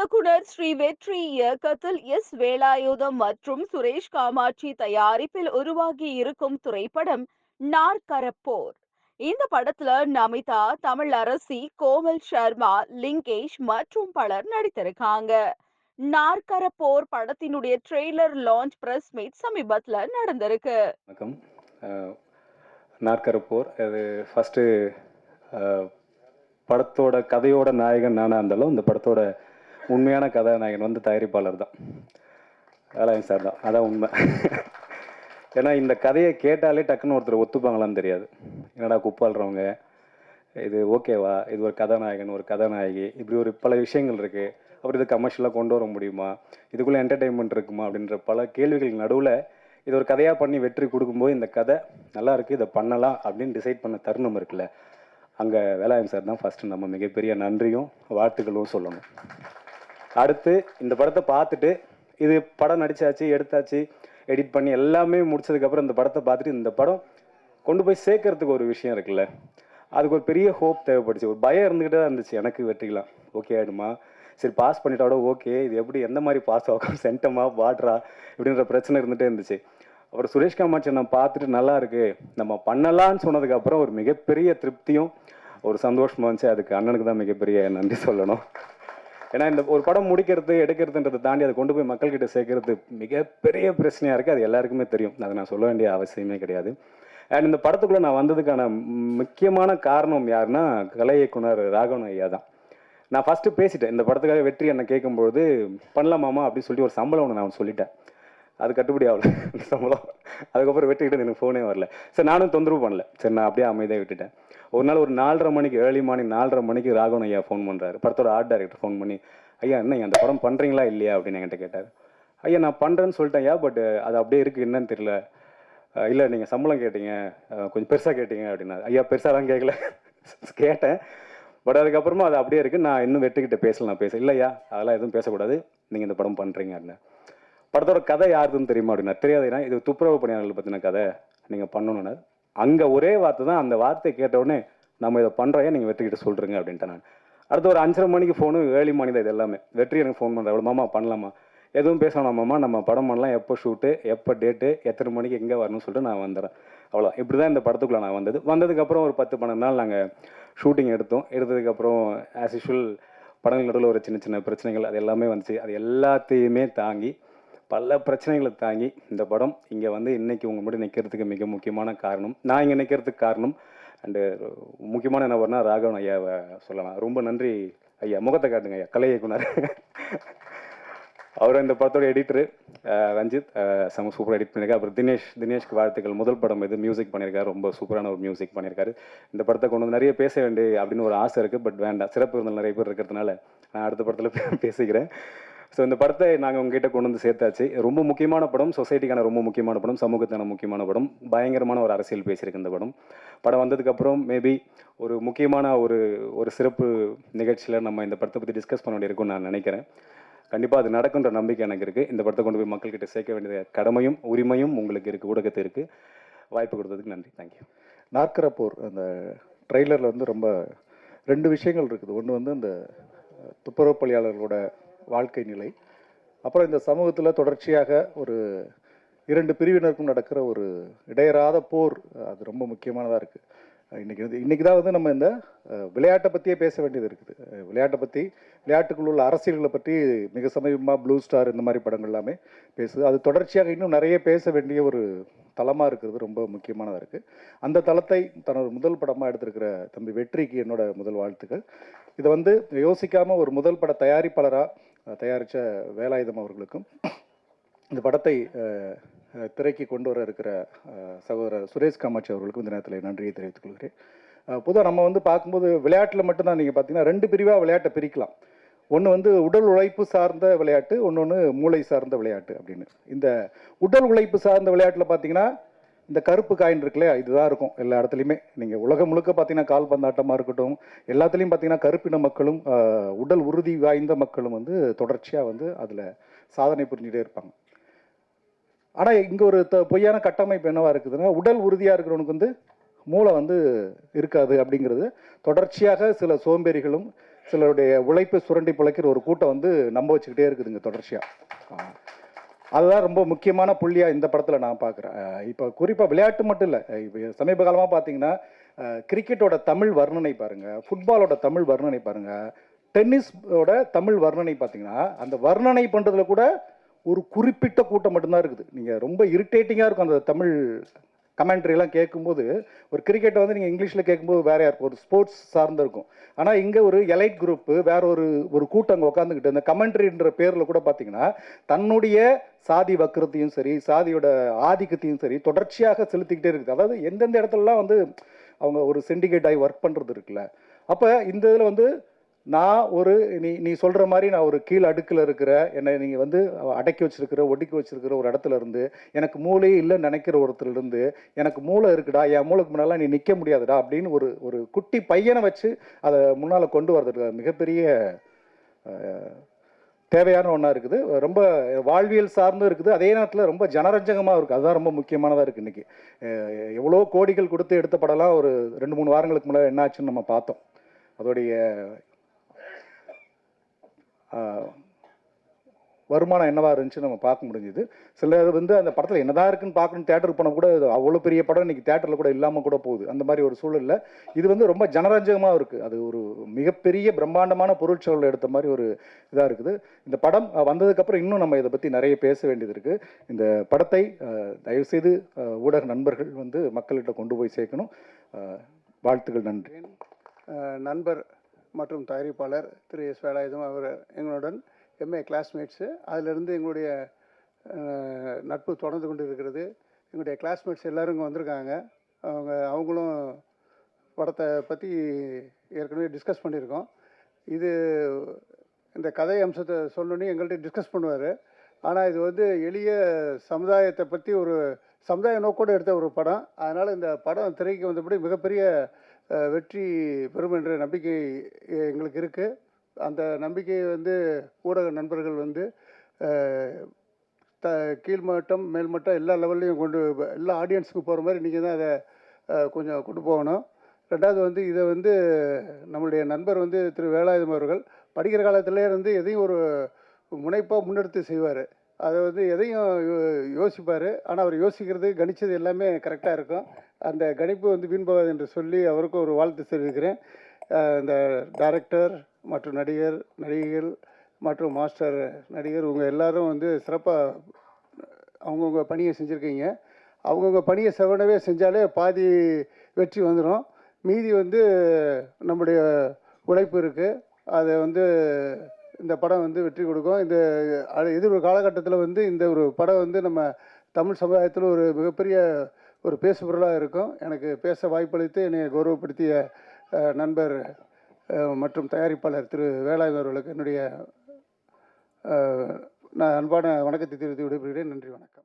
இயக்குனர் ஸ்ரீ வெற்றி இயக்கத்தில் எஸ். வேலாயுதம் மற்றும் சுரேஷ் காமாட்சி தயாரிப்பில் உருவாகி இருக்கும் திரைப்படம் நாற்கரப்போர். இந்த படத்துல நமிதா தமிழ் அரசி கோமல் சர்மா லிங்கேஷ் மற்றும் பலர் நடித்திருக்காங்க. நாற்கரப்போர் படத்தினுடைய ட்ரெய்லர் லான்ச் பிரஸ் மீட் சமீபத்துல நடந்திருக்கு. வணக்கம். நாற்கரப்போர் அது ஃபஸ்ட்டு படத்தோட கதையோட நாயகன் நானாக இருந்தாலும் இந்த படத்தோட உண்மையான கதாநாயகன் வந்து தயாரிப்பாளர் தான். வேலாயன் சார் தான். அதான் உண்மை. ஏன்னா இந்த கதையை கேட்டாலே டக்குன்னு ஒருத்தர் ஒத்துப்பாங்களான்னு தெரியாது. என்னடா குப்பாளுறவங்க? இது ஓகேவா? இது ஒரு கதாநாயகன் ஒரு கதாநாயகி. இப்படி ஒரு பல விஷயங்கள் இருக்குது அப்புறம் இது கமர்ஷியலாக கொண்டு வர முடியுமா? இதுக்குள்ளே என்டர்டெயின்மெண்ட் இருக்குமா? அப்படின்ற பல கேள்விகள் நடுவில் இது ஒரு கதையாக பண்ணி வெற்றி கொடுக்கும்போது இந்த கதை நல்லா இருக்குது இதை பண்ணலாம் அப்படின்னு டிசைட் பண்ண தருணம் இருக்குல்ல. அங்கே வேலாயம் சார் தான் ஃபஸ்ட்டு நம்ம மிகப்பெரிய நன்றியும் வாழ்த்துக்களும் சொல்லணும். அடுத்து இந்த படத்தை பார்த்துட்டு இது படம் நடித்தாச்சு எடுத்தாச்சு எடிட் பண்ணி எல்லாமே முடிச்சதுக்கப்புறம் இந்த படத்தை பார்த்துட்டு இந்த படம் கொண்டு போய் சேர்க்கறதுக்கு ஒரு விஷயம் இருக்குல்ல. அதுக்கு ஒரு பெரிய ஹோப் தேவைப்படுச்சு. ஒரு பயம் இருந்துக்கிட்டே தான் இருந்துச்சு எனக்கு வெற்றிக்கலாம் ஓகே ஆகிடுமா சரி பாஸ் பண்ணிட்டோட ஓகே இது எப்படி எந்த மாதிரி பாஸ் ஆகும்? சென்டமா வாட்ரா இப்படின்ற பிரச்சனை இருந்துகிட்டே இருந்துச்சு. அப்புறம் சுரேஷ் காமாட்சி நான் பார்த்துட்டு நல்லா இருக்கு. நம்ம பண்ணலாம்னு சொன்னதுக்கப்புறம் ஒரு மிகப்பெரிய திருப்தியும் ஒரு சந்தோஷமாக இருந்துச்சு அதுக்கு அண்ணனுக்கு தான் மிகப்பெரிய நன்றி சொல்லணும். ஏன்னா இந்த ஒரு படம் முடிக்கிறது எடுக்கிறதுன்றதை தாண்டி அதை கொண்டு போய் மக்கள்கிட்ட சேர்க்கறது மிகப்பெரிய பிரச்சனையாக இருக்குது அது எல்லாருக்குமே தெரியும். அதை நான் சொல்ல வேண்டிய அவசியமே கிடையாது. அண்ட் இந்த படத்துக்குள்ளே நான் வந்ததுக்கான முக்கியமான காரணம் யாருன்னா கலை இயக்குனர் ராகவன் ஐயா தான். நான் ஃபஸ்ட்டு பேசிட்டேன். இந்த படத்துக்காக வெற்றி என்னை கேட்கும்பொழுது பண்ணலாமாமா அப்படின்னு சொல்லி ஒரு சம்பளம் ஒன்று நான் சொல்லிட்டேன். அது கட்டுப்படி ஆகல. சம்பளம். அதுக்கப்புறம் வெட்டிக்கிட்டு எனக்கு ஃபோனே வரல. சரி நானும் தொந்தரவு பண்ணல. சரி நான் அப்படியே அமைதியாக விட்டுட்டேன். ஒரு நாள் ஒரு நாலரை மணிக்கு ஏர்லி மார்னிங் நாலரை மணிக்கு ராகவன் ஐயா ஃபோன் பண்ணுறாரு படத்தோட ஆர்ட் டைரக்டர் ஃபோன் பண்ணி ஐயா என்ன அந்த படம் பண்ணுறீங்களா இல்லையா? அப்படின்னு என்கிட்ட கேட்டார். ஐயா நான் பண்ணுறேன்னு சொல்லிட்டேன் ஐயா பட் அது அப்படியே இருக்குது என்னன்னு தெரியல. இல்லை நீங்கள் சம்பளம் கேட்டீங்க. கொஞ்சம் பெருசாக கேட்டீங்க அப்படின்னா ஐயா பெருசாலாம் கேட்கல கேட்டேன். பட் அதுக்கப்புறமா அது அப்படியே இருக்குது நான் இன்னும் வெட்டுக்கிட்ட பேசல நான் பேச இல்லையா அதெல்லாம் எதுவும் பேசக்கூடாது. நீங்கள் இந்த படம் பண்ணுறீங்க அப்படின்னு படத்தோட கதை யாருதுன்னு தெரியுமா அப்படின்னா தெரியாதுன்னா இது துப்புரவு பணியாளர்கள் பற்றின கதை நீங்கள் பண்ணணும்னா அங்கே ஒரே வார்த்தை தான் அந்த வார்த்தையை கேட்டவுடனே நம்ம இதை பண்ணுறோம் நீங்கள் வெற்றிக்கிட்ட சொல்கிறீங்க அப்படின்ட்டு நான். அடுத்து ஒரு அஞ்சரை மணிக்கு ஃபோனு ஏழு மணி தான் இது எல்லாமே. வெற்றி எனக்கு ஃபோன் பண்ணுறேன் மாமா பண்ணலாமா? எதுவும் பேசணும் மாமா. நம்ம படம் பண்ணலாம். எப்போ ஷூட்டு எப்போ டேட்டு எத்தனை மணிக்கு எங்கே வரணும்னு சொல்லிட்டு நான் வந்துடுறேன். அவ்வளோ இப்படி தான் இந்த படத்துக்குள்ளே நான் வந்தது. வந்ததுக்கப்புறம் ஒரு பத்து பன்னெண்டு நாள் நாங்கள் ஷூட்டிங் எடுத்தோம். எடுத்ததுக்கப்புறம் ஆஸ் யூஷுவல் படங்கள் நடுவில் ஒரு சின்ன சின்ன பிரச்சனைகள் அது எல்லாமே வந்துச்சு. அது எல்லாத்தையுமே தாங்கி பல பிரச்சனைகளை தாங்கி இந்த படம் இங்கே வந்து இன்றைக்கி உங்கள் முன்னாடி நிற்கிறதுக்கு மிக முக்கியமான காரணம். நான் இங்கே நிற்கிறதுக்கு காரணம் அண்டு முக்கியமான நபர்னா ராகவன் ஐயாவை சொல்லலாம். ரொம்ப நன்றி ஐயா. முகத்தை காட்டுங்க ஐயா. கலை இயக்குனர். அவர் இந்த படத்தோட எடிட்டரு ரஞ்சித். செம சூப்பராக எடிட் பண்ணியிருக்காரு அப்புறம் தினேஷ் தினேஷ்க்கு வாழ்த்துக்கள். முதல் படம் இது. மியூசிக் பண்ணியிருக்காரு ரொம்ப சூப்பரான ஒரு மியூசிக் பண்ணியிருக்காரு இந்த படத்தை கொண்டு வந்து நிறைய பேச வேண்டிய அப்படின்னு ஒரு ஆசை இருக்குது பட் வேண்டாம். சிறப்பு நிறைய பேர் இருக்கிறதுனால நான் அடுத்த படத்தில் பேசிக்கிறேன். ஸோ இந்த படத்தை நாங்கள் உங்ககிட்ட கொண்டு வந்து சேர்த்தாச்சு. ரொம்ப முக்கியமான படம் சொசைட்டிக்கான ரொம்ப முக்கியமான படம் சமூகத்தான முக்கியமான படம் பயங்கரமான ஒரு அரசியல் பேசியிருக்கு இந்த படம். படம் வந்ததுக்கப்புறம் மேபி ஒரு முக்கியமான ஒரு ஒரு சிறப்பு நிகழ்ச்சியில் நம்ம இந்த படத்தை பற்றி டிஸ்கஸ் பண்ண வேண்டியிருக்கும்னு நான் நினைக்கிறேன். கண்டிப்பாக அது நடக்குன்ற நம்பிக்கை எனக்கு இருக்குது இந்த படத்தை கொண்டு போய் மக்கள்கிட்ட சேர்க்க வேண்டிய கடமையும் உரிமையும் உங்களுக்கு இருக்குது ஊடகத்து இருக்குது வாய்ப்பு கொடுத்ததுக்கு நன்றி. தேங்க்யூ நாற்கரப்போர் அந்த ட்ரெய்லரில் வந்து ரொம்ப ரெண்டு விஷயங்கள் இருக்குது. ஒன்று வந்து இந்த துப்புரவு பணியாளர்களோட வாழ்க்கை நிலை. அப்புறம் இந்த சமூகத்தில் தொடர்ச்சியாக ஒரு இரண்டு பிரிவினருக்கும் நடக்கிற ஒரு இடையறாத போர் அது ரொம்ப முக்கியமானதாக இருக்குது இன்றைக்கி வந்து இன்றைக்கி தான் வந்து நம்ம இந்த விளையாட்டை பற்றியே பேச வேண்டியது இருக்குது. விளையாட்டை பற்றி விளையாட்டுக்குள்ள உள்ள அரசியல்களை பற்றி மிக சமீபமாக ப்ளூ ஸ்டார் இந்த மாதிரி படங்கள் எல்லாமே பேசுது. அது தொடர்ச்சியாக இன்னும் நிறைய பேச வேண்டிய ஒரு தளமாக இருக்கிறது ரொம்ப முக்கியமானதாக இருக்குது அந்த தளத்தை தன்னோட முதல் படமாக எடுத்திருக்கிற தம்பி வெற்றிக்கு என்னோட முதல் வாழ்த்துக்கள். இதை வந்து யோசிக்காமல் ஒரு முதல் பட தயாரிப்பாளராக தயாரித்த வேலாயுதம் அவர்களுக்கும் இந்த படத்தை திரைக்கு கொண்டு வர இருக்கிற சகோதரர் சுரேஷ் காமாட்சி அவர்களுக்கும் இந்த நேரத்தில் நன்றியை தெரிவித்துக் கொள்கிறேன். பொதுவாக நம்ம வந்து பார்க்கும்போது விளையாட்டில் மட்டும்தான் நீங்கள் பார்த்தீங்கன்னா ரெண்டு பிரிவாக விளையாட்டை பிரிக்கலாம். ஒன்று வந்து உடல் உழைப்பு சார்ந்த விளையாட்டு ஒன்று மூளை சார்ந்த விளையாட்டு அப்படின்னு. இந்த உடல் உழைப்பு சார்ந்த விளையாட்டில் பார்த்தீங்கன்னா இந்த கருப்பு காயின் இருக்குல்லையா இதுதான் இருக்கும் எல்லா இடத்துலையுமே. நீங்கள் உலகம் முழுக்க பார்த்தீங்கன்னா கால்பந்தாட்டமாக இருக்கட்டும் எல்லாத்துலேயும் பார்த்தீங்கன்னா கருப்பின மக்களும் உடல் உறுதி வாய்ந்த மக்களும் வந்து தொடர்ச்சியாக வந்து அதில் சாதனை புரிஞ்சுட்டே இருப்பாங்க. ஆனால் இங்கே ஒரு த பொய்யான கட்டமைப்பு என்னவாக இருக்குதுன்னா உடல் உறுதியாக இருக்கிறவனுக்கு வந்து மூளை வந்து இருக்காது அப்படிங்கிறது. தொடர்ச்சியாக சில சோம்பேறிகளும் சிலருடைய உழைப்பை சுரண்டி பிழைக்கிற ஒரு கூட்டம் வந்து நம்ப வச்சுக்கிட்டே இருக்குதுங்க தொடர்ச்சியாக அதுதான் ரொம்ப முக்கியமான புள்ளியாக இந்த படத்தில் நான் பார்க்குறேன் இப்போ குறிப்பாக விளையாட்டு மட்டும் இல்லை இப்போ சமீப காலமாக பார்த்தீங்கன்னா கிரிக்கெட்டோட தமிழ் வர்ணனை பாருங்கள் ஃபுட்பாலோட தமிழ் வர்ணனை பாருங்கள் டென்னிஸோட தமிழ் வர்ணனை பார்த்தீங்கன்னா அந்த வர்ணனை பண்ணுறதுல கூட ஒரு குறிப்பிட்ட கூட்டம் மட்டும்தான் இருக்குது. நீங்கள் ரொம்ப இரிட்டேட்டிங்காக இருக்கும் அந்த தமிழ் கமெண்ட்ரிலாம் கேட்கும்போது ஒரு கிரிக்கெட்டை வந்து நீங்கள் இங்கிலீஷில் கேட்கும்போது வேறு யாருக்கும் ஒரு ஸ்போர்ட்ஸ் சார்ந்து இருக்கும். ஆனால் இங்கே ஒரு எலைட் குரூப்பு வேற ஒரு ஒரு கூட்டம் அங்கே உட்காந்துக்கிட்டு இந்த கமெண்ட்ரின்ற பேரில் கூட பார்த்தீங்கன்னா தன்னுடைய சாதி வக்கரத்தையும் சரி சாதியோட ஆதிக்கத்தையும் சரி தொடர்ச்சியாக செலுத்திக்கிட்டே இருக்குது. அதாவது எந்தெந்த இடத்துலலாம் வந்து அவங்க ஒரு சிண்டிகேட் ஆகி ஒர்க் பண்ணுறது இருக்குல்ல. அப்போ இந்த இதில் வந்து நான் ஒரு நீ நீ சொல்கிற மாதிரி நான் ஒரு கீழ் அடுக்கில் இருக்கிற என்னை நீங்கள் வந்து அடக்கி வச்சுருக்கிற ஒடுக்கி வச்சுருக்கிற ஒரு இடத்துல இருந்து எனக்கு மூளையே இல்லைன்னு நினைக்கிற ஒருத்தர்லேருந்து எனக்கு மூளை இருக்குடா என் மூளைக்கு முன்னால் நீ நிற்க முடியாதுடா அப்படின்னு ஒரு ஒரு குட்டி பையனை வச்சு அதை முன்னால் கொண்டு வரது மிகப்பெரிய தேவையான ஒன்றா இருக்குது. ரொம்ப வாழ்வியல் சார்ந்தும் இருக்குது. அதே நேரத்தில் ரொம்ப ஜனரஞ்சகமாக இருக்குது அதுதான் ரொம்ப முக்கியமானதாக இருக்குது இன்றைக்கி எவ்வளோ கோடிகள் கொடுத்து எடுத்த படம்லாம் ஒரு ரெண்டு மூணு வாரங்களுக்கு முன்னாடி என்ன ஆச்சுன்னு நம்ம பார்த்தோம். அதோடைய வருமானம் என்னவா இருந்துச்சு நம்ம பார்க்க முடிஞ்சுது. சிலர் வந்து அந்த படத்தில் என்னதான் இருக்குன்னு பார்க்கணும் தேட்டருக்கு போனால் கூட அது அவ்வளோ பெரிய படம் இன்றைக்கி தேட்டரில் கூட இல்லாமல் கூட போகுது. அந்த மாதிரி ஒரு சூழலில் இது வந்து ரொம்ப ஜனரஞ்சகமாக இருக்குது அது ஒரு மிகப்பெரிய பிரம்மாண்டமான பொருட்செலவில் எடுத்த மாதிரி ஒரு இதாக இருக்குது. இந்த படம் வந்ததுக்கப்புறம் இன்னும் நம்ம இதை பற்றி நிறைய பேச வேண்டியது இருக்குது இந்த படத்தை தயவுசெய்து ஊடக நண்பர்கள் வந்து மக்கள்கிட்ட கொண்டு போய் சேர்க்கணும். வாழ்த்துக்கள் நன்றி. நண்பர் மற்றும் தயாரிப்பாளர் திரு எஸ் வேலாயுதம் அவர் எங்களுடன் எம்ஏ கிளாஸ்மேட்ஸு அதிலிருந்து எங்களுடைய நட்பு தொடர்ந்து கொண்டு இருக்கிறது எங்களுடைய கிளாஸ்மேட்ஸ் எல்லோரும் இங்கே வந்திருக்காங்க. அவங்க அவங்களும் படத்தை பற்றி ஏற்கனவே டிஸ்கஸ் பண்ணியிருக்கோம். இது இந்த கதை அம்சத்தை சொல்லணுன்னு எங்கள்கிட்ட டிஸ்கஸ் பண்ணுவார். ஆனால் இது வந்து எளிய சமுதாயத்தை பற்றி ஒரு சமுதாய நோக்கோடு எடுத்த ஒரு படம். அதனால் இந்த படம் திரைக்கு வந்தபடி மிகப்பெரிய வெற்றி பெறும் என்ற நம்பிக்கை எங்களுக்கு இருக்குது அந்த நம்பிக்கையை வந்து ஊடக நண்பர்கள் வந்து த கீழ்மட்டம் மேல்மட்டம் எல்லா லெவல்லையும் கொண்டு எல்லா ஆடியன்ஸுக்கு போகிற மாதிரி நீங்கள் தான் அதை கொஞ்சம் கொண்டு போகணும். ரெண்டாவது வந்து இதை வந்து நம்மளுடைய நண்பர் வந்து திரு வேலாயுதம் அவர்கள் படிக்கிற காலத்திலே இருந்து எதையும் ஒரு முனைப்பாக முன்னெடுத்து செய்வார். அதை வந்து எதையும் யோசிப்பார். ஆனால் அவர் யோசிக்கிறது கணித்தது எல்லாமே கரெக்டாக இருக்கும். அந்த கணிப்பு வந்து வீண்பவாது என்று சொல்லி அவருக்கும் ஒரு வாழ்த்து தெரிவிக்கிறேன். இந்த டைரக்டர் மற்றும் நடிகர் நடிகைகள் மற்றும் மாஸ்டர் நடிகர் இவங்க எல்லாரும் வந்து சிறப்பாக அவங்கவுங்க பணியை செஞ்சுருக்கீங்க. அவங்கவுங்க பணியை செவனவே செஞ்சாலே பாதி வெற்றி வந்துடும் மீதி வந்து நம்முடைய உழைப்பு இருக்குது அதை வந்து இந்த படம் வந்து வெற்றி கொடுக்கும். இந்த அ- ஒரு காலகட்டத்தில் வந்து இந்த ஒரு படம் வந்து நம்ம தமிழ் சமுதாயத்தில் ஒரு மிகப்பெரிய ஒரு பேசுபொருளாக இருக்கும். எனக்கு பேச வாய்ப்பளித்து என்னை கௌரவப்படுத்திய நண்பர் மற்றும் தயாரிப்பாளர் திரு வேலாயுதம் அவர்களுக்கு என்னுடைய நான் அன்பான வணக்கத்தை தெரிவித்து விடைபெறுகிறேன். நன்றி வணக்கம்.